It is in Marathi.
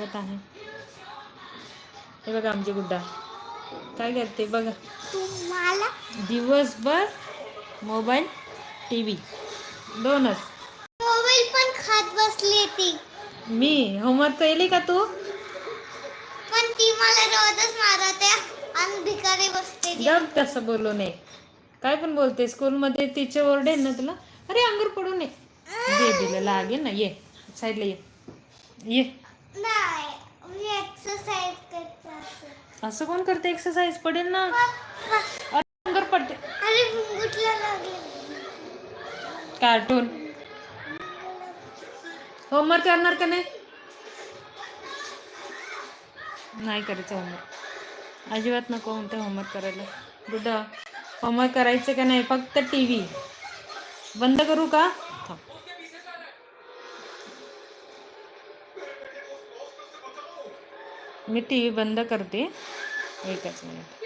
बघत आहे. हे बघा आमची गुड्डा. काय करते? बघा. तुम्हाला? दिवसभर मोबाईल टी व्ही दोनच. मोबाईल पण खात बसली ती मी? होमवर्क केली का तू? पण ती मला रोजच मारते. आणि भिकारी बसते. जग तसं बोलू नये. काय पण बोलते स्कूलमध्ये टीचर ओरडेल ना तुला? अरे अंगूर पडू नये. दे दिलं लागेल ना. ये साईडला ये. ये. नाही मी एक्सरसाइज करते असं. असं कोण करते एक्सरसाइज पडेल ना. अरे पडते. अरे भुंगुटला लागले. कार्टून होमवर्क करणार का नाही? नाही करायचं होमवर्क अजिबात नको म्हणते होमवर्क करायला. गुड्डा होमवर्क करायचं का नाही? फक्त टी व्ही बंद करू का? मी टी व्ही बंद करते. एकच मिनिट.